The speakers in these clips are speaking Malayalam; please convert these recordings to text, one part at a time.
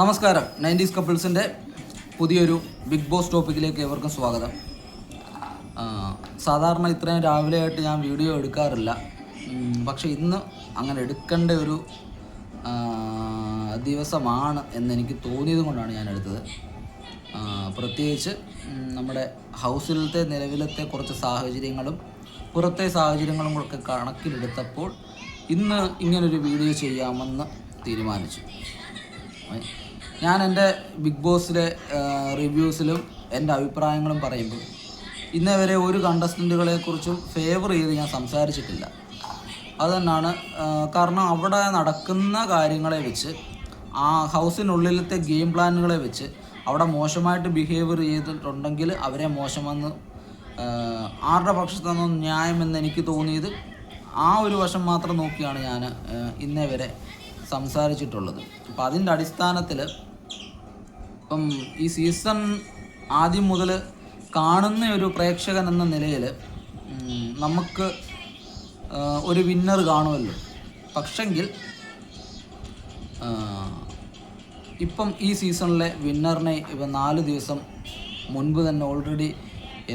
നമസ്കാരം. നയന്റീസ് കപ്പിൾസിന്റെ പുതിയൊരു ബിഗ് ബോസ് ടോപ്പിക്കിലേക്ക് ഏവർക്കും സ്വാഗതം. സാധാരണ ഇത്രയും രാവിലെ ആയിട്ട് ഞാൻ വീഡിയോ എടുക്കാറില്ല. പക്ഷേ ഇന്ന് അങ്ങനെ എടുക്കേണ്ട ഒരു ദിവസമാണ് എന്നെനിക്ക് തോന്നിയത് കൊണ്ടാണ് ഞാൻ എടുത്തത്. പ്രത്യേകിച്ച് നമ്മുടെ ഹൗസിലത്തെ നിലവിലത്തെ കുറച്ച് സാഹചര്യങ്ങളും പുറത്തെ സാഹചര്യങ്ങളും ഒക്കെ കണക്കിലെടുത്തപ്പോൾ ഇന്ന് ഇങ്ങനൊരു വീഡിയോ ചെയ്യാമെന്ന് തീരുമാനിച്ചു. ഞാൻ എന്റെ ബിഗ് ബോസിലെ റിവ്യൂസിലും എന്റെ അഭിപ്രായങ്ങളും പറയുമ്പോൾ ഇന്നേ വരെ ഒരു കണ്ടസ്റ്റന്റുകളെ കുറിച്ചും ഫേവർ ചെയ്ത് ഞാൻ സംസാരിച്ചിട്ടില്ല. അത് കാരണം അവിടെ നടക്കുന്ന കാര്യങ്ങളെ വെച്ച് ആ ഹൗസിനുള്ളിലത്തെ ഗെയിം പ്ലാനുകളെ വെച്ച് അവിടെ മോശമായിട്ട് ബിഹേവിയർ ചെയ്തിട്ടുണ്ടെങ്കിൽ അവരെ മോശമെന്ന് ആരുടെ ആരുടെ നിന്നും ന്യായമെന്ന് എനിക്ക് തോന്നിയത് ആ ഒരു വശം മാത്രം നോക്കിയാണ് ഞാൻ ഇന്നേ വരെ സംസാരിച്ചിട്ടുള്ളത്. അപ്പോൾ അതിന്റെ അടിസ്ഥാനത്തിൽ ഇപ്പം ഈ സീസൺ ആദ്യം മുതൽ കാണുന്ന ഒരു പ്രേക്ഷകൻ എന്ന നിലയിൽ നമുക്ക് ഒരു വിന്നർ കാണുമല്ലോ. പക്ഷെങ്കിൽ ഇപ്പം ഈ സീസണിലെ വിന്നറിനെ ഇപ്പം നാല് ദിവസം മുൻപ് തന്നെ ഓൾറെഡി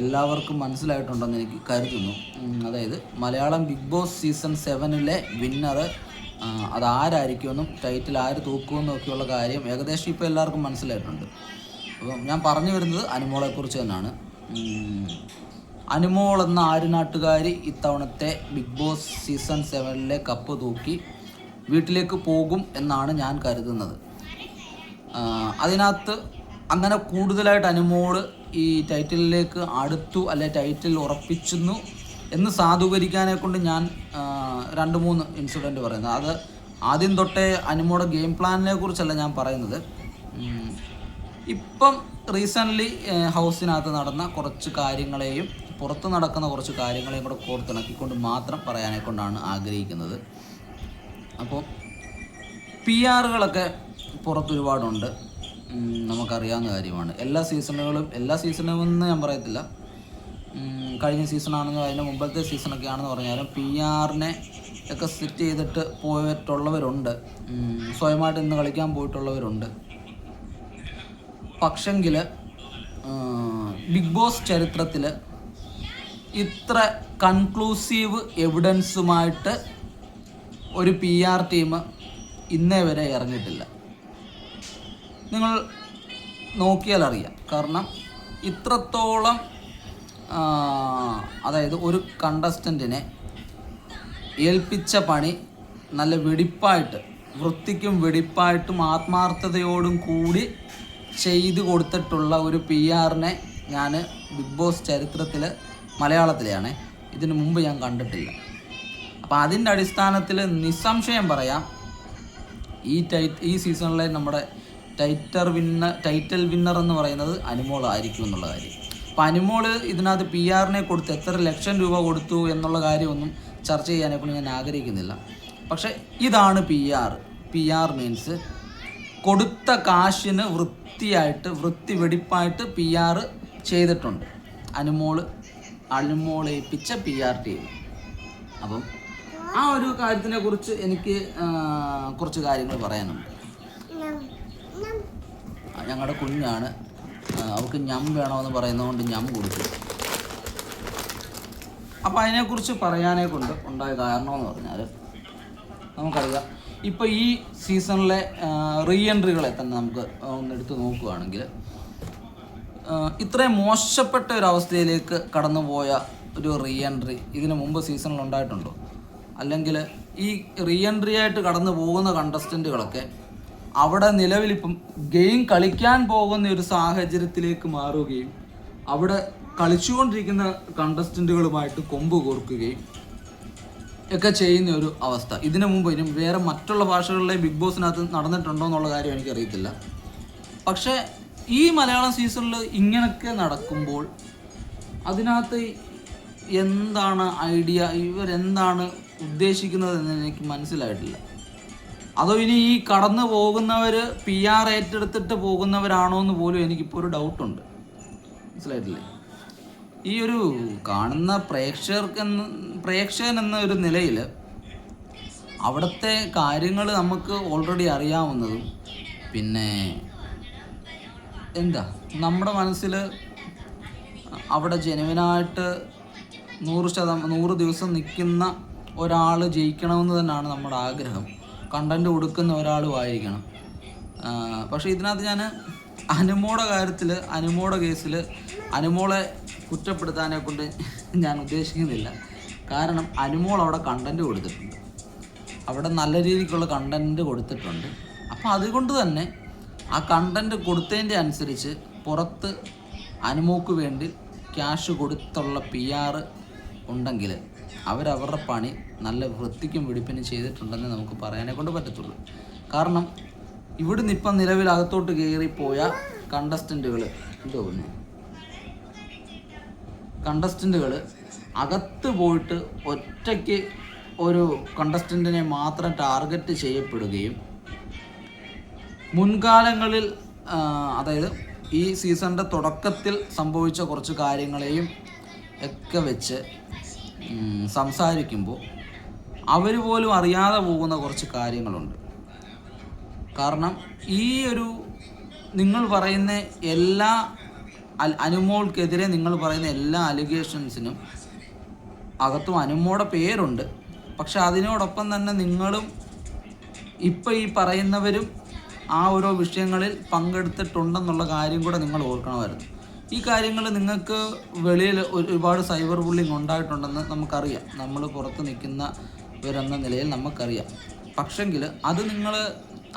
എല്ലാവർക്കും മനസ്സിലായിട്ടുണ്ടെന്ന് എനിക്ക് കരുതുന്നു. അതായത് മലയാളം ബിഗ് ബോസ് സീസൺ സെവനിലെ വിന്നറ് അതാരായിരിക്കുമെന്നും ടൈറ്റിൽ ആര് തൂക്കുമെന്നും ഒക്കെയുള്ള കാര്യം ഏകദേശം ഇപ്പോൾ എല്ലാവർക്കും മനസ്സിലായിട്ടുണ്ട്. അപ്പം ഞാൻ പറഞ്ഞു വരുന്നത് അനുമോളെക്കുറിച്ച് തന്നെയാണ് അനുമോൾ എന്ന ആര്യനാട്ടുകാരി ഇത്തവണത്തെ ബിഗ് ബോസ് സീസൺ സെവനിലെ കപ്പ് തൂക്കി വീട്ടിലേക്ക് പോകും എന്നാണ് ഞാൻ കരുതുന്നത്. അതിനകത്ത് അങ്ങനെ കൂടുതലായിട്ട് അനുമോൾ ഈ ടൈറ്റിലേക്ക് അടുത്തു അല്ലെ ടൈറ്റിൽ ഉറപ്പിച്ചെന്നു എന്ന് സാധൂകരിക്കാനെ കൊണ്ട് ഞാൻ രണ്ട് മൂന്ന് ഇൻസിഡന്റ് പറയുന്നത് അത് ആദ്യം തൊട്ടേ അനുമോടെ ഗെയിം പ്ലാനിനെ കുറിച്ചല്ല ഞാൻ പറയുന്നത്. ഇപ്പം റീസെന്റ്ലി ഹൗസിനകത്ത് നടന്ന കുറച്ച് കാര്യങ്ങളെയും പുറത്ത് നടക്കുന്ന കുറച്ച് കാര്യങ്ങളെയും കൂടെ കോർത്തിണക്കിക്കൊണ്ട് മാത്രം പറയാനെ കൊണ്ടാണ് ആഗ്രഹിക്കുന്നത്. അപ്പോൾ പി ആറുകളൊക്കെ പുറത്ത് ഒരുപാടുണ്ട് ഉം, നമുക്കറിയാവുന്ന കാര്യമാണ്. എല്ലാ സീസണുകളും എല്ലാ സീസണും എന്ന് ഞാൻ പറയത്തില്ല. കഴിഞ്ഞ സീസണാണെന്നോ അതിന്റെ മുമ്പത്തെ സീസണൊക്കെ ആണെന്ന് പറഞ്ഞാലും പി ആറിനെ ഒക്കെ സെറ്റ് ചെയ്തിട്ട് പോയിട്ടുള്ളവരുണ്ട്. സ്വയമായിട്ട് ഇന്ന് കളിക്കാൻ പോയിട്ടുള്ളവരുണ്ട്. പക്ഷെങ്കിൽ ബിഗ് ബോസ് ചരിത്രത്തിൽ ഇത്ര കൺക്ലൂസീവ് എവിഡൻസുമായിട്ട് ഒരു പി ആർ ടീം ഇന്നേ വരെ ഇറങ്ങിയിട്ടില്ല. നിങ്ങൾ നോക്കിയാൽ അറിയാം കാരണം ഇത്രത്തോളം അതായത് ഒരു കണ്ടസ്റ്റന്റിനെ ഏൽപ്പിച്ച പണി നല്ല വെടിപ്പായിട്ട് വൃത്തിക്കും വെടിപ്പായിട്ടും ആത്മാർത്ഥതയോടും കൂടി ചെയ്തു കൊടുത്തിട്ടുള്ള ഒരു പി ആറിനെ ഞാൻ ബിഗ് ബോസ് ചരിത്രത്തിൽ മലയാളത്തിലെയാണ്. ഇതിനു മുമ്പ് ഞാൻ കണ്ടിട്ടില്ല. അപ്പോൾ അതിന്റെ അടിസ്ഥാനത്തിൽ നിസ്സംശയം പറയാം ഈ ടൈറ്റ് ഈ സീസണിലെ നമ്മുടെ ടൈറ്റർ വിന്നർ ടൈറ്റൽ വിന്നർ എന്ന് പറയുന്നത് അനുമോളായിരിക്കും എന്നുള്ള കാര്യം. അനുമോൾ ഇതിനകത്ത് പി ആറിനെ കൊടുത്ത് എത്ര ലക്ഷം രൂപ കൊടുത്തു എന്നുള്ള കാര്യമൊന്നും ചർച്ച ചെയ്യാനെ കൊണ്ട് ഞാൻ ആഗ്രഹിക്കുന്നില്ല. പക്ഷെ ഇതാണ് P R P R means കൊടുത്ത കാശിന് വൃത്തിയായിട്ട് വൃത്തി വെടിപ്പായിട്ട് പി ആർ ചെയ്തിട്ടുണ്ട്. അനുമോൾ അനുമോൾ ഏൽപ്പിച്ച പി ആർ ടീം അപ്പം ആ ഒരു കാര്യത്തിനെ കുറിച്ച് എനിക്ക് കുറച്ച് കാര്യങ്ങൾ പറയാനുണ്ട്. ഞങ്ങളുടെ കുഞ്ഞാണ് അവൾക്ക് ഞം വേണമെന്ന് പറയുന്നതുകൊണ്ട് ഞം കൊടുത്തു. അപ്പം അതിനെക്കുറിച്ച് പറയാനേ കൊണ്ട് ഉണ്ടായ കാരണമെന്ന് പറഞ്ഞാൽ നമുക്കറിയാം. ഇപ്പോൾ ഈ സീസണിലെ റീ എൻട്രികളെ തന്നെ നമുക്ക് ഒന്ന് എടുത്ത് നോക്കുകയാണെങ്കിൽ ഇത്രയും മോശപ്പെട്ട ഒരു അവസ്ഥയിലേക്ക് കടന്നുപോയ ഒരു റീ എൻട്രി ഇതിന് മുമ്പ് സീസണിൽ ഉണ്ടായിട്ടുണ്ടോ? അല്ലെങ്കിൽ ഈ റീ എൻട്രി ആയിട്ട് കടന്നു പോകുന്ന കണ്ടസ്റ്റന്റുകളൊക്കെ അവിടെ നിലവിലിപ്പം ഗെയിം കളിക്കാൻ പോകുന്ന ഒരു സാഹചര്യത്തിലേക്ക് മാറുകയും അവിടെ കളിച്ചുകൊണ്ടിരിക്കുന്ന കണ്ടസ്റ്റന്റുകളുമായിട്ട് കൊമ്പ് കോർക്കുകയും ഒക്കെ ചെയ്യുന്ന ഒരു അവസ്ഥ. ഇതിനു മുമ്പ് ഇനി വേറെ മറ്റുള്ള ഭാഷകളിലെ ബിഗ് ബോസിനകത്ത് നടന്നിട്ടുണ്ടോ എന്നുള്ള കാര്യം എനിക്കറിയത്തില്ല. പക്ഷേ ഈ മലയാളം സീസണിൽ ഇങ്ങനൊക്കെ നടക്കുമ്പോൾ അതിനകത്ത് എന്താണ് ഐഡിയ ഇവരെന്താണ് ഉദ്ദേശിക്കുന്നത് എന്ന് എനിക്ക് മനസ്സിലായിട്ടില്ല. അതോ ഇനി ഈ കടന്നു പോകുന്നവർ പി ആർ ഏറ്റെടുത്തിട്ട് പോകുന്നവരാണോ എന്ന് പോലും എനിക്കിപ്പോൾ ഒരു ഡൗട്ടുണ്ട് മനസ്സിലായിട്ടില്ലേ? ഈ ഒരു കാണുന്ന പ്രേക്ഷകർക്ക് പ്രേക്ഷകൻ എന്ന ഒരു നിലയിൽ അവിടുത്തെ കാര്യങ്ങൾ നമുക്ക് ഓൾറെഡി അറിയാവുന്നതും പിന്നെ എന്താ? നമ്മുടെ മനസ്സിൽ അവിടെ ജനുവിനായിട്ട് നൂറ് ശതമാനം നൂറ് ദിവസം നിൽക്കുന്ന ഒരാൾ ജയിക്കണമെന്ന് തന്നെയാണ് നമ്മുടെ ആഗ്രഹം. കണ്ടന്റ് കൊടുക്കുന്ന ഒരാളും ആയിരിക്കണം. പക്ഷെ പക്ഷേ ഇതിനകത്ത് ഞാൻ അനുമോടെ കാര്യത്തിൽ അനുമോടെ കേസിൽ അനുമോളെ കുറ്റപ്പെടുത്താനെ കൊണ്ട് ഞാൻ ഉദ്ദേശിക്കുന്നില്ല. കാരണം അനുമോൾ അവിടെ കണ്ടന്റ് കൊടുത്തിട്ടുണ്ട്. അവിടെ നല്ല രീതിക്കുള്ള കണ്ടന്റ് കൊടുത്തിട്ടുണ്ട്. അപ്പോൾ അതുകൊണ്ട് തന്നെ ആ കണ്ടന്റ് കൊടുത്തതിന്റെ അനുസരിച്ച് പുറത്ത് അനുമോക്ക് വേണ്ടി ക്യാഷ് കൊടുത്തുള്ള പി ആർ ഉണ്ടെങ്കിൽ അവരവരുടെ പണി നല്ല വൃത്തിക്കും വെടിപ്പിനും ചെയ്തിട്ടുണ്ടെന്ന് നമുക്ക് പറയാനേ കൊണ്ട് പറ്റത്തുള്ളൂ. കാരണം ഇവിടുന്ന് ഇപ്പം നിലവിൽ അകത്തോട്ട് കയറിപ്പോയ കണ്ടസ്റ്റന്റുകൾ എന്തോ പിന്നെ കണ്ടസ്റ്റന്റുകൾ അകത്ത് പോയിട്ട് ഒറ്റയ്ക്ക് ഒരു കണ്ടസ്റ്റന്റിനെ മാത്രം ടാർഗറ്റ് ചെയ്യപ്പെടുകയും മുൻകാലങ്ങളിൽ അതായത് ഈ സീസണിന്റെ തുടക്കത്തിൽ സംഭവിച്ച കുറച്ച് കാര്യങ്ങളെയും ഒക്കെ വെച്ച് സംസാരിക്കുമ്പോൾ അവർ പോലും അറിയാതെ പോകുന്ന കുറച്ച് കാര്യങ്ങളുണ്ട്. കാരണം ഈ ഒരു നിങ്ങൾ പറയുന്ന എല്ലാ അനുമോൾക്കെതിരെ നിങ്ങൾ പറയുന്ന എല്ലാ അലിഗേഷൻസിനും അകത്തും അനുമോടെ പേരുണ്ട്. പക്ഷെ അതിനോടൊപ്പം തന്നെ നിങ്ങളും ഇപ്പം ഈ പറയുന്നവരും ആ ഓരോ വിഷയങ്ങളിൽ പങ്കെടുത്തിട്ടുണ്ടെന്നുള്ള കാര്യം കൂടെ നിങ്ങൾ ഓർക്കണമായിരുന്നു. ഈ കാര്യങ്ങൾ നിങ്ങൾക്ക് വെളിയിൽ ഒരുപാട് സൈബർ ബുള്ളിങ് ഉണ്ടായിട്ടുണ്ടെന്ന് നമുക്കറിയാം. നമ്മൾ പുറത്ത് നിൽക്കുന്ന നിൽക്കുന്നവരെന്ന നിലയിൽ നമുക്കറിയാം. പക്ഷെങ്കിൽ അത് നിങ്ങൾ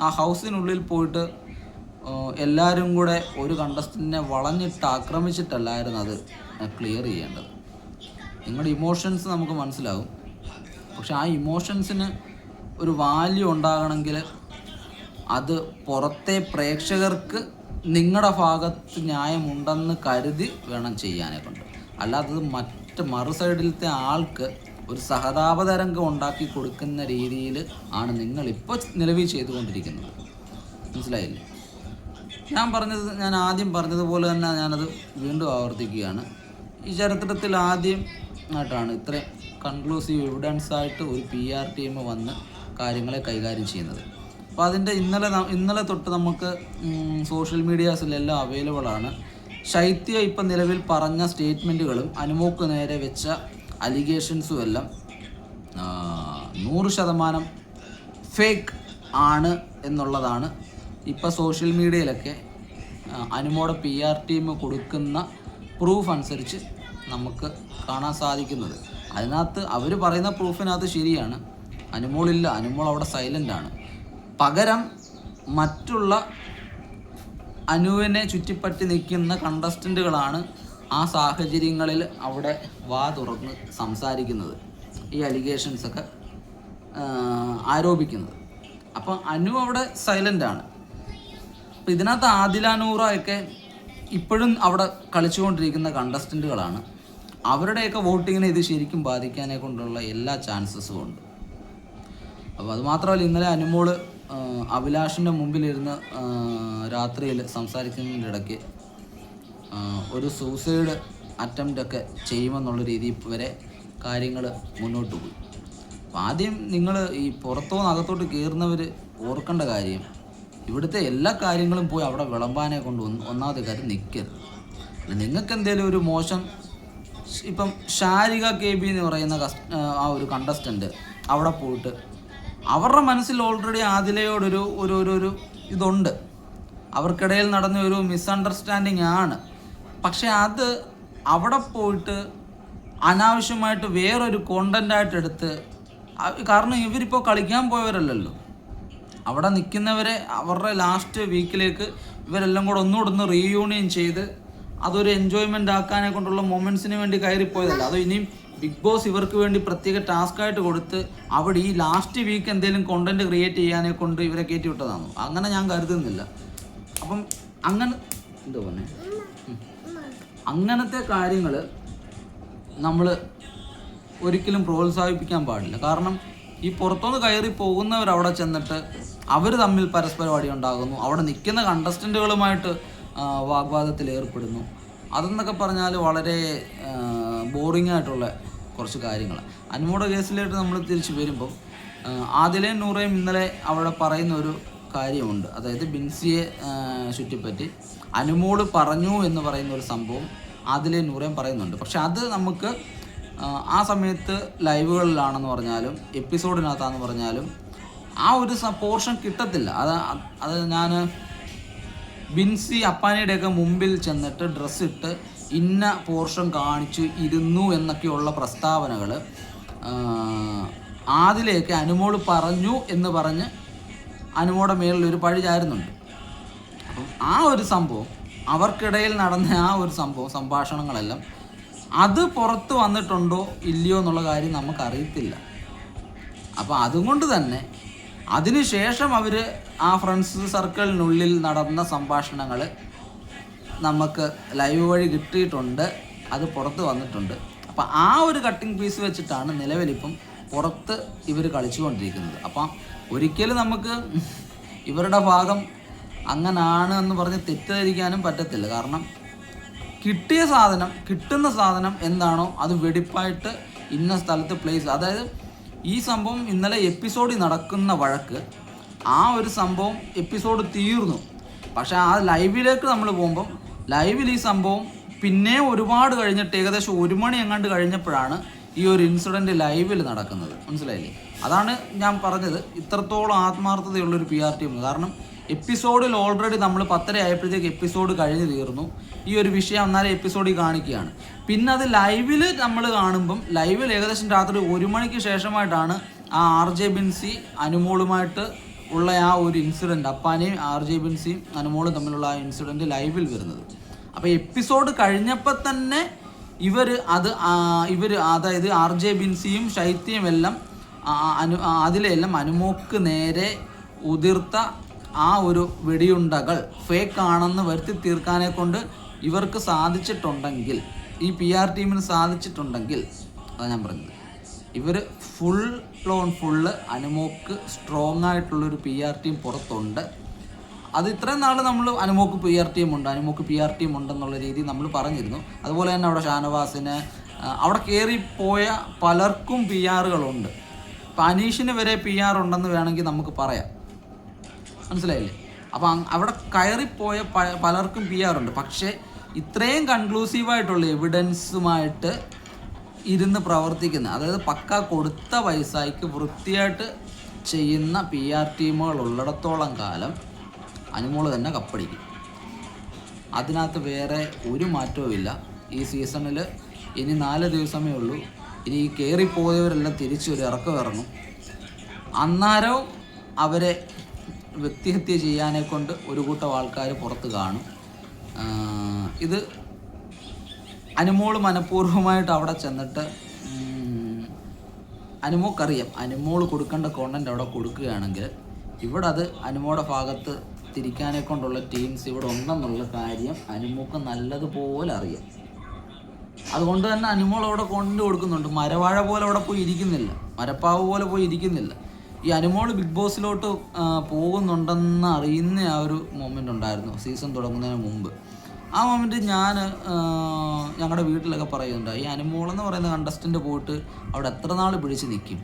ആ ഹൗസിനുള്ളിൽ പോയിട്ട് എല്ലാവരും കൂടെ ഒരു കണ്ടസ്റ്റന്റിനെ വളഞ്ഞിട്ട് ആക്രമിച്ചിട്ടല്ലായിരുന്നു അത് ക്ലിയർ ചെയ്യേണ്ടത്. നിങ്ങളുടെ ഇമോഷൻസ് നമുക്ക് മനസ്സിലാവും. പക്ഷെ ആ ഇമോഷൻസിന് ഒരു വാല്യൂ ഉണ്ടാകണമെങ്കിൽ അത് പുറത്തെ പ്രേക്ഷകർക്ക് നിങ്ങളുടെ ഭാഗത്ത് ന്യായമുണ്ടെന്ന് കരുതി വേണം ചെയ്യാനെ കൊണ്ട്. അല്ലാത്തത് മറ്റ് മറു സൈഡിലത്തെ ആൾക്ക് ഒരു സഹതാപതരംഗം ഉണ്ടാക്കി കൊടുക്കുന്ന രീതിയിൽ ആണ് നിങ്ങളിപ്പോൾ നിലവിൽ ചെയ്തുകൊണ്ടിരിക്കുന്നത്. മനസ്സിലായില്ലേ? ഞാൻ പറഞ്ഞത് ഞാൻ ആദ്യം പറഞ്ഞതുപോലെ തന്നെ ഞാനത് വീണ്ടും ആവർത്തിക്കുകയാണ്. ഈ ചരിത്രത്തിൽ ആദ്യം ആയിട്ടാണ് ഇത്രയും കൺക്ലൂസീവ് എവിഡൻസ് ആയിട്ട് ഒരു പി ആർ ടീം വന്ന് കാര്യങ്ങളെ കൈകാര്യം ചെയ്യുന്നത്. അപ്പോൾ അതിന്റെ ഇന്നലെ ഇന്നലെ തൊട്ട് നമുക്ക് സോഷ്യൽ മീഡിയാസിലെല്ലാം അവൈലബിൾ ആണ്. ശൈത്യ ഇപ്പം നിലവിൽ പറഞ്ഞ സ്റ്റേറ്റ്മെന്റുകളും അനുമോക്ക് നേരെ വെച്ച അലിഗേഷൻസും എല്ലാം നൂറ് ശതമാനം ഫേക്ക് ആണ് എന്നുള്ളതാണ് ഇപ്പോൾ സോഷ്യൽ മീഡിയയിലൊക്കെ അനുമോടെ പി ആർ ടീം കൊടുക്കുന്ന പ്രൂഫ് അനുസരിച്ച് നമുക്ക് കാണാൻ സാധിക്കുന്നത്. അതിനകത്ത് അവർ പറയുന്ന പ്രൂഫിനകത്ത് ശരിയാണ്. അനുമോളില്ല. അനുമോൾ അവിടെ സൈലന്റ് ആണ്. പകരം മറ്റുള്ള അനുവിനെ ചുറ്റിപ്പറ്റി നിൽക്കുന്ന കണ്ടസ്റ്റന്റുകളാണ് ആ സാഹചര്യങ്ങളിൽ അവിടെ വാ തുറന്ന് സംസാരിക്കുന്നത്. ഈ അലിഗേഷൻസൊക്കെ ആരോപിക്കുന്നത്. അപ്പം അനു അവിടെ സൈലന്റാണ് അപ്പം ഇതിനകത്ത് ആദിലാനൂറൊക്കെ ഇപ്പോഴും അവിടെ കളിച്ചുകൊണ്ടിരിക്കുന്ന കണ്ടസ്റ്റന്റുകളാണ് അവരുടെയൊക്കെ വോട്ടിങ്ങിനെ ഇത് ശരിക്കും ബാധിക്കാനെ കൊണ്ടുള്ള എല്ലാ ചാൻസസും ഉണ്ട്. അപ്പോൾ അതുമാത്രമല്ല ഇന്നലെ അനുമോൾ അഭിലാഷിന്റെ മുമ്പിലിരുന്ന് രാത്രിയിൽ സംസാരിക്കുന്നതിന്റെ ഇടയ്ക്ക് ഒരു സൂസൈഡ് അറ്റംപ്റ്റൊക്കെ ചെയ്യുമെന്നുള്ള രീതിയിൽ വരെ കാര്യങ്ങൾ മുന്നോട്ട് പോയി. ആദ്യം നിങ്ങൾ ഈ പുറത്തോ അകത്തോട്ട് കയറുന്നവർ ഓർക്കേണ്ട കാര്യം ഇവിടുത്തെ എല്ലാ കാര്യങ്ങളും പോയി അവിടെ വിളമ്പാനെ കൊണ്ട് ഒന്ന് ഒന്നാമത്തെ കാര്യം നിൽക്കരുത് നിങ്ങൾക്ക് എന്തെങ്കിലും ഒരു മോശം ഇപ്പം ഷാരിക കെ ബി എന്ന് പറയുന്ന കസ് ആ ഒരു കണ്ടസ്റ്റന്റ് അവിടെ പോയിട്ട് അവരുടെ മനസ്സിൽ ഓൾറെഡി ആദിലയോടൊരു ഒരു ഒരു ഒരു ഇതുണ്ട്. അവർക്കിടയിൽ നടന്ന ഒരു മിസ്അണ്ടർസ്റ്റാൻഡിങ് ആണ്. പക്ഷെ അത് അവിടെ പോയിട്ട് അനാവശ്യമായിട്ട് വേറൊരു കോണ്ടന്റായിട്ട് എടുത്ത് കാരണം ഇവരിപ്പോൾ കളിക്കാൻ പോയവരല്ലല്ലോ. അവിടെ നിൽക്കുന്നവരെ അവരുടെ ലാസ്റ്റ് വീക്കിലേക്ക് ഇവരെല്ലാം കൂടെ ഒന്നുകൂടെ ഒന്ന് റീയൂണിയൻ ചെയ്ത് അതൊരു എൻജോയ്മെന്റ് ആക്കാനെ കൊണ്ടുള്ള മൊമെന്റ്സിന് വേണ്ടി കയറിപ്പോയതല്ല. അത് ഇനിയും ബിഗ് ബോസ് ഇവർക്ക് വേണ്ടി പ്രത്യേക ടാസ്ക് ആയിട്ട് കൊടുത്ത് അവിടെ ഈ ലാസ്റ്റ് വീക്ക് എന്തെങ്കിലും കോണ്ടന്റ് ക്രിയേറ്റ് ചെയ്യാനെ കൊണ്ട് ഇവരെ കയറ്റി വിട്ടതാണ്? അങ്ങനെ ഞാൻ കരുതുന്നില്ല. അപ്പം അങ്ങനെ എന്തോ പറഞ്ഞേ. അങ്ങനത്തെ കാര്യങ്ങൾ നമ്മൾ ഒരിക്കലും പ്രോത്സാഹിപ്പിക്കാൻ പാടില്ല. കാരണം ഈ പുറത്തുനിന്ന് കയറി പോകുന്നവർ അവിടെ ചെന്നിട്ട് അവർ തമ്മിൽ പരസ്പരം അടി ഉണ്ടാകുന്നു. അവിടെ നിൽക്കുന്ന കണ്ടസ്റ്റന്റുകളുമായിട്ട് വാഗ്വാദത്തിൽ ഏർപ്പെടുന്നു. അതെന്നൊക്കെ പറഞ്ഞാൽ വളരെ ബോറിംഗ് ആയിട്ടുള്ള കുറച്ച് കാര്യങ്ങൾ അനുമോടെ കേസിലായിട്ട് നമ്മൾ തിരിച്ച് വരുമ്പം ആദിലയും നൂറയും ഇന്നലെ അവിടെ പറയുന്ന ഒരു കാര്യമുണ്ട്. അതായത് ബിൻസിയെ ചുറ്റിപ്പറ്റി അനുമോൾ പറഞ്ഞു എന്ന് പറയുന്ന ഒരു സംഭവം അതിലെ നൂറേം പറയുന്നുണ്ട്. പക്ഷെ അത് നമുക്ക് ആ, ആ സമയത്ത് ലൈവുകളിലാണെന്ന് പറഞ്ഞാലും എപ്പിസോഡിനകത്താണെന്ന് പറഞ്ഞാലും ആ ഒരു പോർഷൻ കിട്ടത്തില്ല. അത് അത് ഞാൻ ബിൻസി അപ്പാനിയുടെയൊക്കെ മുമ്പിൽ ചെന്നിട്ട് ഡ്രസ്സ് ഇട്ട് ഇന്ന പോർഷൻ കാണിച്ചു ഇരുന്നു എന്നൊക്കെയുള്ള പ്രസ്താവനകൾ ആദിലേക്ക് അനുമോൾ പറഞ്ഞു എന്ന് പറഞ്ഞ് അനുമോടെ മേളിൽ ഒരു പഴി ചാരുന്നുണ്ട്. അപ്പം ആ ഒരു സംഭവം അവർക്കിടയിൽ നടന്ന ആ ഒരു സംഭവം സംഭാഷണങ്ങളെല്ലാം അത് പുറത്ത് വന്നിട്ടുണ്ടോ ഇല്ലയോ എന്നുള്ള കാര്യം നമുക്കറിയത്തില്ല. അപ്പോൾ അതുകൊണ്ട് തന്നെ അതിനുശേഷം അവർ ആ ഫ്രണ്ട്സ് സർക്കിളിനുള്ളിൽ നടന്ന സംഭാഷണങ്ങൾ നമുക്ക് ലൈവ് വഴി കിട്ടിയിട്ടുണ്ട്. അത് പുറത്ത് വന്നിട്ടുണ്ട്. അപ്പം ആ ഒരു കട്ടിംഗ് പീസ് വെച്ചിട്ടാണ് നിലവിലിപ്പം പുറത്ത് ഇവർ കളിച്ചുകൊണ്ടിരിക്കുന്നത്. അപ്പം ഒരിക്കലും നമുക്ക് ഇവരുടെ ഭാഗം അങ്ങനാണ് എന്ന് പറഞ്ഞ് തെറ്റിദ്ധരിക്കാനും പറ്റത്തില്ല. കാരണം കിട്ടിയ സാധനം കിട്ടുന്ന സാധനം എന്താണോ അത് വെടിപ്പായിട്ട് ഇന്ന സ്ഥലത്ത് പ്ലേസ് അതായത് ഈ സംഭവം ഇന്നലെ എപ്പിസോഡിൽ നടക്കുന്ന വഴക്ക് ആ ഒരു സംഭവം എപ്പിസോഡ് തീർന്നു. പക്ഷേ ആ ലൈവിലേക്ക് നമ്മൾ പോകുമ്പം ലൈവിൽ ഈ സംഭവം പിന്നെ ഒരുപാട് കഴിഞ്ഞിട്ട് ഏകദേശം ഒരു മണി എങ്ങാണ്ട് കഴിഞ്ഞപ്പോഴാണ് ഈ ഒരു ഇൻസിഡന്റ് ലൈവിൽ നടക്കുന്നത്. മനസ്സിലായില്ലേ? അതാണ് ഞാൻ പറഞ്ഞത്. ഇത്രത്തോളം ആത്മാർത്ഥതയുള്ളൊരു പി ആർ ടീം കാരണം എപ്പിസോഡിൽ ഓൾറെഡി നമ്മൾ പത്തര ആയപ്പോഴത്തേക്ക് എപ്പിസോഡ് കഴിഞ്ഞ് തീർന്നു. ഈ ഒരു വിഷയം അന്നേരം എപ്പിസോഡിൽ കാണിക്കുകയാണ്. പിന്നെ അത് ലൈവിൽ നമ്മൾ കാണുമ്പം ലൈവിൽ ഏകദേശം രാത്രി ഒരു മണിക്ക് ശേഷമായിട്ടാണ് ആ ആർ ജെ ബിൻസി അനുമോളുമായിട്ട് ഉള്ള ആ ഒരു ഇൻസിഡന്റ് അപ്പാനെയും ആർ ജെ ബിൻസിയും അനുമോളും തമ്മിലുള്ള ആ ഇൻസിഡന്റ് ലൈവിൽ വരുന്നത്. അപ്പോൾ എപ്പിസോഡ് കഴിഞ്ഞപ്പോൾ തന്നെ ഇവർ അത് ഇവർ അതായത് ആർ ജെ ബിൻസിയും ശൈത്യയും എല്ലാം അനു അതിലെല്ലാം അനുമോക്ക് നേരെ ഉതിർത്ത ആ ഒരു വെടിയുണ്ടകൾ ഫേക്ക് ആണെന്ന് വരുത്തി തീർക്കാനെ കൊണ്ട് ഇവർക്ക് സാധിച്ചിട്ടുണ്ടെങ്കിൽ ഈ പി ആർ ടീമിന് സാധിച്ചിട്ടുണ്ടെങ്കിൽ അതാണ് ഞാൻ പറഞ്ഞത്. ഇവർ ഫുൾ ലോൺ ഫുള്ള് അനുമോക്ക് സ്ട്രോങ് ആയിട്ടുള്ളൊരു പി ആർ ടീം പുറത്തുണ്ട്. അത് ഇത്രയും നാൾ നമ്മൾ അനുമോക്ക് പി ആർ ടീം ഉണ്ട് അനുമോക്ക് പി ആർ ടീം ഉണ്ടെന്നുള്ള രീതി നമ്മൾ പറഞ്ഞിരുന്നു. അതുപോലെ തന്നെ അവിടെ ഷാനവാസിന് അവിടെ കയറിപ്പോയ പലർക്കും പി ആറുകളുണ്ട് ഇപ്പം അനീഷിന് വരെ പി ആർ ഉണ്ടെന്ന് വേണമെങ്കിൽ നമുക്ക് പറയാം. മനസ്സിലായില്ലേ? അപ്പം അവിടെ കയറിപ്പോയ പലർക്കും പി ആർ ഉണ്ട്. പക്ഷേ ഇത്രയും കൺക്ലൂസീവായിട്ടുള്ള എവിഡൻസുമായിട്ട് ഇരുന്ന് പ്രവർത്തിക്കുന്ന അതായത് പക്ക കൊടുത്ത പൈസയ്ക്ക് വൃത്തിയായിട്ട് ചെയ്യുന്ന പി ആർ ടീമുകൾ ഉള്ളിടത്തോളം കാലം അനുമോൾ തന്നെ കപ്പടിക്കും. അതിനകത്ത് വേറെ ഒരു മാറ്റവും ഇല്ല. ഈ സീസണിൽ ഇനി നാല് ദിവസമേ ഉള്ളൂ. ഇനി ഈ കയറിപ്പോയവരെല്ലാം തിരിച്ചൊരു ഇറക്കം ഇറങ്ങും. അന്നേരവും അവരെ വ്യക്തിഹത്യ ചെയ്യാനെ കൊണ്ട് ഒരു കൂട്ടം ആൾക്കാർ പുറത്ത് കാണും. ഇത് അനുമോൾ മനഃപൂർവമായിട്ട് അവിടെ ചെന്നിട്ട് അനുമോക്കറിയാം. അനുമോൾ കൊടുക്കേണ്ട കോണ്ടന്റ് അവിടെ കൊടുക്കുകയാണെങ്കിൽ ഇവിടെ അത് അനുമോടെ ഭാഗത്ത് തിരിക്കാനെ കൊണ്ടുള്ള ടീംസ് ഇവിടെ ഉണ്ടെന്നുള്ള കാര്യം അനുമോക്ക് നല്ലതുപോലെ അറിയാം. അതുകൊണ്ട് തന്നെ അനുമോൾ അവിടെ കൊണ്ടു കൊടുക്കുന്നുണ്ട്. മരവാഴ പോലെ അവിടെ പോയി ഇരിക്കുന്നില്ല. മരപ്പാവ് പോലെ പോയി ഇരിക്കുന്നില്ല. ഈ അനുമോൾ ബിഗ് ബോസിലോട്ട് പോകുന്നുണ്ടെന്ന് അറിയുന്ന ആ ഒരു മൊമെന്റ് ഉണ്ടായിരുന്നു. സീസൺ തുടങ്ങുന്നതിന് മുമ്പ്. ആ മൊമെന്റ് ഞാൻ ഞങ്ങളുടെ വീട്ടിലൊക്കെ പറയുന്നുണ്ട് ഈ അനുമോൾ എന്ന് പറയുന്ന കണ്ടസ്റ്റന്റ് പോയിട്ട് അവിടെ എത്ര നാൾ പിടിച്ച് നിൽക്കും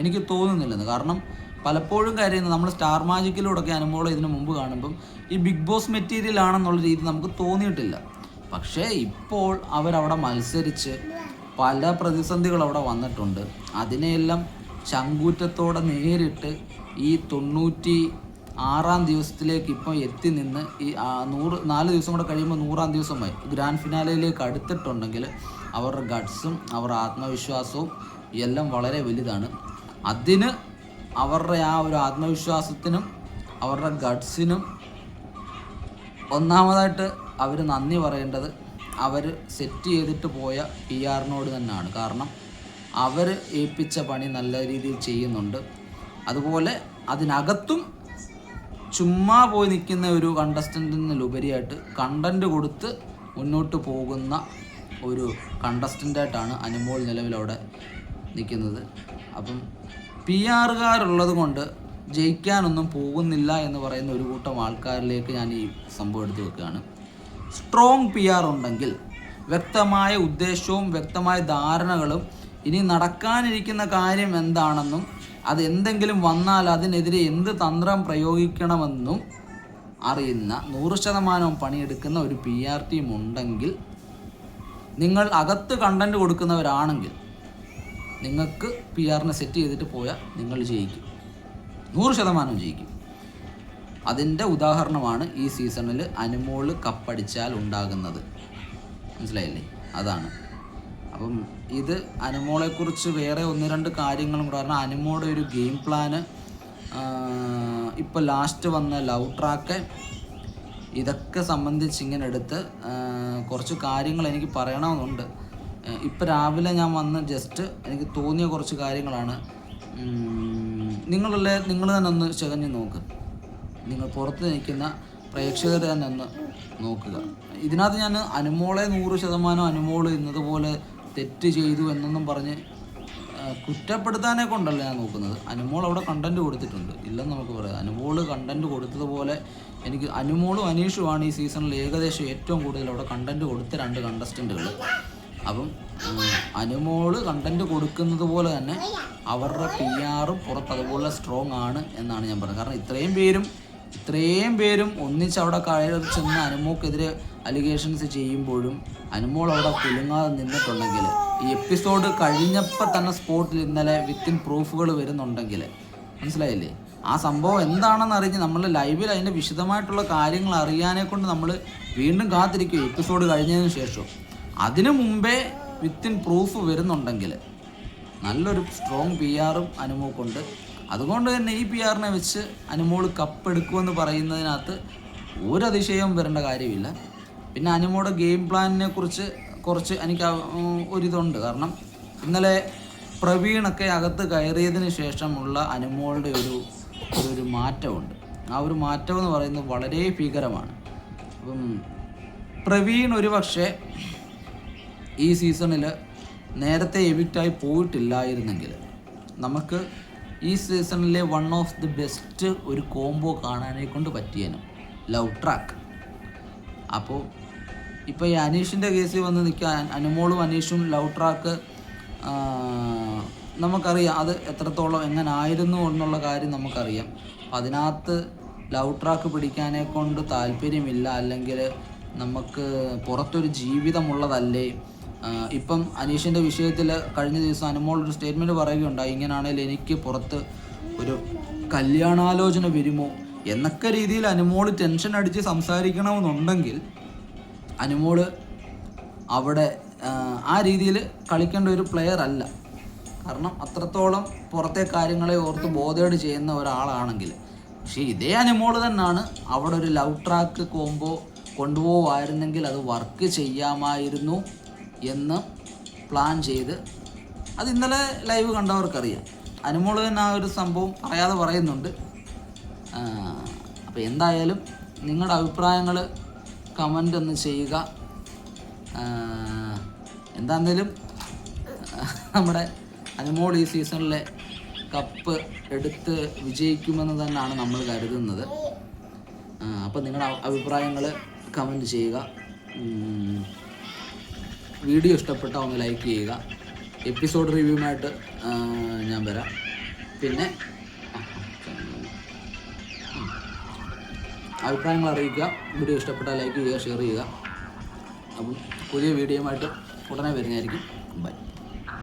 എനിക്ക് തോന്നുന്നില്ലെന്ന്. കാരണം പലപ്പോഴും കാര്യം നമ്മൾ സ്റ്റാർ മാജിക്കിലൂടെയൊക്കെ അനുമോളെ ഇതിനു മുമ്പ് കാണുമ്പം ഈ ബിഗ് ബോസ് മെറ്റീരിയൽ ആണെന്നുള്ള രീതി നമുക്ക് തോന്നിയിട്ടില്ല. പക്ഷേ ഇപ്പോൾ അവരവിടെ മത്സരിച്ച് പല പ്രതിസന്ധികൾ അവിടെ വന്നിട്ടുണ്ട്. അതിനെയെല്ലാം ചങ്കൂറ്റത്തോടെ നേരിട്ട് ഈ തൊണ്ണൂറ്റി ആറാം ദിവസത്തിലേക്ക് ഇപ്പം എത്തി നിന്ന് ഈ നൂറ് നാല് ദിവസം കൂടെ കഴിയുമ്പോൾ നൂറാം ദിവസമായി. ഗ്രാൻഡ് ഫിനാലയിലേക്ക് അടുത്തിട്ടുണ്ടെങ്കിൽ അവരുടെ ഗഡ്സും അവരുടെ ആത്മവിശ്വാസവും എല്ലാം വളരെ വലുതാണ്. അതിന് അവരുടെ ആ ഒരു ആത്മവിശ്വാസത്തിനും അവരുടെ ഗഡ്സിനും ഒന്നാമതായിട്ട് അവർ നന്ദി പറയേണ്ടത് അവർ സെറ്റ് ചെയ്തിട്ട് പോയ പി ആറിനോട് തന്നെയാണ്. കാരണം അവർ ഏൽപ്പിച്ച പണി നല്ല രീതിയിൽ ചെയ്യുന്നുണ്ട്. അതുപോലെ അതിനകത്തും ചുമ്മാ പോയി നിൽക്കുന്ന ഒരു കണ്ടസ്റ്റന്റിനുപരിയായിട്ട് കണ്ടന്റ് കൊടുത്ത് മുന്നോട്ട് പോകുന്ന ഒരു കണ്ടസ്റ്റന്റായിട്ടാണ് അനുമോൾ നിലവിലവിടെ നിൽക്കുന്നത്. അപ്പം പി ആറുകാരുള്ളത് കൊണ്ട് ജയിക്കാനൊന്നും പോകുന്നില്ല എന്ന് പറയുന്ന ഒരു കൂട്ടം ആൾക്കാരിലേക്ക് ഞാൻ ഈ സംഭവം എടുത്തു വെക്കുകയാണ്. സ്ട്രോങ് പി ആർ ഉണ്ടെങ്കിൽ വ്യക്തമായ ഉദ്ദേശവും വ്യക്തമായ ധാരണകളും ഇനി നടക്കാനിരിക്കുന്ന കാര്യം എന്താണെന്നും അത് എന്തെങ്കിലും വന്നാൽ അതിനെതിരെ എന്ത് തന്ത്രം പ്രയോഗിക്കണമെന്നും അറിയുന്ന നൂറ് ശതമാനവും പണിയെടുക്കുന്ന ഒരു പി ആർ ടീം ഉണ്ടെങ്കിൽ നിങ്ങൾ അകത്ത് കണ്ടന്റ് കൊടുക്കുന്നവരാണെങ്കിൽ നിങ്ങൾക്ക് പി ആറിനെ സെറ്റ് ചെയ്തിട്ട് പോയാൽ നിങ്ങൾ ജയിക്കും. നൂറ് ശതമാനം ജയിക്കും. അതിന്റെ ഉദാഹരണമാണ് ഈ സീസണിൽ അനുമോൾ കപ്പടിച്ചാൽ ഉണ്ടാകുന്നത്. മനസ്സിലായില്ലേ? അതാണ്. അപ്പം ഇത് അനുമോളെക്കുറിച്ച് വേറെ ഒന്ന് രണ്ട് കാര്യങ്ങളും കൂടെ പറഞ്ഞാൽ അനുമോളുടെ ഒരു ഗെയിം പ്ലാന് ഇപ്പോൾ ലാസ്റ്റ് വന്ന ലവ് ട്രാക്ക് ഇതൊക്കെ സംബന്ധിച്ച് ഇങ്ങനെ എടുത്ത് കുറച്ച് കാര്യങ്ങൾ എനിക്ക് പറയണമെന്നുണ്ട്. ഇപ്പം രാവിലെ ഞാൻ വന്ന് ജസ്റ്റ് എനിക്ക് തോന്നിയ കുറച്ച് കാര്യങ്ങളാണ്. നിങ്ങളല്ലേ നിങ്ങൾ തന്നെ ഒന്ന് ചകഞ്ഞ് നോക്ക്. നിങ്ങൾ പുറത്ത് നിൽക്കുന്ന പ്രേക്ഷകർ തന്നെ ഒന്ന് നോക്കുക. ഇതിനകത്ത് ഞാൻ അനുമോളെ നൂറ് ശതമാനം അനുമോൾ ഇന്നതുപോലെ തെറ്റ് ചെയ്തു എന്നൊന്നും പറഞ്ഞ് കുറ്റപ്പെടുത്താനെ കൊണ്ടല്ല ഞാൻ നോക്കുന്നത്. അനുമോൾ അവിടെ കണ്ടന്റ് കൊടുത്തിട്ടുണ്ട്. ഇല്ലെന്ന് നമുക്ക് പറയാം. അനുമോൾ കണ്ടന്റ് കൊടുത്തതുപോലെ എനിക്ക് അനുമോളും അനീഷുമാണ് ഈ സീസണിൽ ഏകദേശം ഏറ്റവും കൂടുതൽ അവിടെ കണ്ടന്റ് കൊടുത്ത രണ്ട് കണ്ടസ്റ്റന്റുകൾ അപ്പം അനുമോൾ കണ്ടന്റ് കൊടുക്കുന്നത് പോലെ തന്നെ അവരുടെ പി ആറും പുറത്ത് അതുപോലെ സ്ട്രോങ് ആണ് എന്നാണ് ഞാൻ പറയുന്നത് കാരണം ഇത്രയും പേരും ഇത്രയും പേരും ഒന്നിച്ച് അവിടെ കയറി ചെന്ന് അനുമോക്കെതിരെ അലിഗേഷൻസ് ചെയ്യുമ്പോഴും അനുമോൾ അവിടെ കുലുങ്ങാതെ നിന്നിട്ടുണ്ടെങ്കിൽ ഈ എപ്പിസോഡ് കഴിഞ്ഞപ്പോൾ തന്നെ സ്പോട്ടിൽ ഇന്നലെ വിത്തിൻ പ്രൂഫുകൾ വരുന്നുണ്ടെങ്കിൽ മനസ്സിലായില്ലേ? ആ സംഭവം എന്താണെന്ന് അറിഞ്ഞ് നമ്മൾ ലൈവിൽ അതിന്റെ വിശദമായിട്ടുള്ള കാര്യങ്ങൾ അറിയാനെ കൊണ്ട് നമ്മൾ വീണ്ടും കാത്തിരിക്കും എപ്പിസോഡ് കഴിഞ്ഞതിന് ശേഷം. അതിനു മുമ്പേ വിത്തിൻ പ്രൂഫ് വരുന്നുണ്ടെങ്കിൽ നല്ലൊരു സ്ട്രോങ് പി ആറും അനുമോക്കുണ്ട്. അതുകൊണ്ട് തന്നെ ഈ പി ആറിനെ വെച്ച് അനുമോൾ കപ്പെടുക്കുമെന്ന് പറയുന്നതിനകത്ത് ഒരു അതിശയവും വരേണ്ട കാര്യമില്ല. പിന്നെ അനുമോടെ ഗെയിം പ്ലാനിനെ കുറിച്ച് കുറച്ച് എനിക്ക് ഒരിതുണ്ട്. കാരണം ഇന്നലെ പ്രവീണൊക്കെ അകത്ത് കയറിയതിന് ശേഷമുള്ള അനുമോളുടെ ഒരു- ഒരു മാറ്റമുണ്ട്. ആ ഒരു മാറ്റം എന്ന് പറയുന്നത് വളരെ ഭീകരമാണ്. അപ്പം പ്രവീൺ ഒരു പക്ഷേ ഈ സീസണിൽ നേരത്തെ എവിക്റ്റായി പോയിട്ടില്ലായിരുന്നെങ്കിൽ നമുക്ക് ഈ സീസണിലെ വൺ ഓഫ് ദി ബെസ്റ്റ് ഒരു കോംബോ കാണാനേ കൊണ്ട് പറ്റിയേനും. ലവ് ട്രാക്ക് അപ്പോൾ ഇപ്പോൾ ഈ അനീഷിന്റെ കേസിൽ വന്ന് നിൽക്കാൻ അനുമോളും അനീഷും ലവ് ട്രാക്ക് നമുക്കറിയാം അത് എത്രത്തോളം എങ്ങനെ ആയിരുന്നു എന്നുള്ള കാര്യം നമുക്കറിയാം. അതിനകത്ത് ലവ് ട്രാക്ക് പിടിക്കാനെ കൊണ്ട് താല്പര്യമില്ല. അല്ലെങ്കിൽ നമുക്ക് പുറത്തൊരു ജീവിതമുള്ളതല്ലേ. ഇപ്പം അനീഷിന്റെ വിഷയത്തിൽ കഴിഞ്ഞ ദിവസം അനുമോൾ ഒരു സ്റ്റേറ്റ്മെന്റ് പറയുകയുണ്ടായി. ഇങ്ങനെയാണെങ്കിൽ എനിക്ക് പുറത്ത് ഒരു കല്യാണാലോചന വരുമോ എന്നൊക്കെ രീതിയിൽ അനുമോൾ ടെൻഷൻ അടിച്ച് സംസാരിക്കണമെന്നുണ്ടെങ്കിൽ അനുമോൾ അവിടെ ആ, രീതിയിൽ കളിക്കേണ്ട ഒരു പ്ലെയർ അല്ല. കാരണം അത്രത്തോളം പുറത്തെ കാര്യങ്ങളെ ഓർത്ത് ബോധേഡ് ചെയ്യുന്ന ഒരാളാണെങ്കിൽ പക്ഷേ ഇതേ അനുമോൾ തന്നെയാണ് അവിടെ ഒരു ലവ് ട്രാക്ക് കോംബോ കൊണ്ടുപോകുമായിരുന്നെങ്കിൽ അത് വർക്ക് ചെയ്യാമായിരുന്നു. എന്ന് പ്ലാൻ ചെയ്ത് അത് ഇന്നലെ ലൈവ് കണ്ടവർക്കറിയാം. അനുമോൾ തന്നെ ആ ഒരു സംഭവം പറയാതെ പറയുന്നുണ്ട്. അപ്പോൾ എന്തായാലും നിങ്ങളുടെ അഭിപ്രായങ്ങൾ കമന്റ് ഒന്ന് ചെയ്യുക. എന്താന്നേലും നമ്മുടെ അനുമോൾ ഈ സീസണിലെ കപ്പ് എടുത്ത് വിജയിക്കുമെന്ന് തന്നെയാണ് നമ്മൾ കരുതുന്നത്. അപ്പോൾ നിങ്ങളുടെ അഭിപ്രായങ്ങൾ കമന്റ് ചെയ്യുക. വീഡിയോ ഇഷ്ടപ്പെട്ടാൽ ഒന്ന് ലൈക്ക് ചെയ്യുക. എപ്പിസോഡ് റിവ്യൂമായിട്ട് ഞാൻ വരാം. പിന്നെ അഭിപ്രായങ്ങൾ അറിയിക്കുക. വീഡിയോ ഇഷ്ടപ്പെട്ടാൽ ലൈക്ക് ചെയ്യുക ഷെയർ ചെയ്യുക. അപ്പം പുതിയ വീഡിയോയുമായിട്ട് ഉടനെ വരുന്നതായിരിക്കും. ബൈ.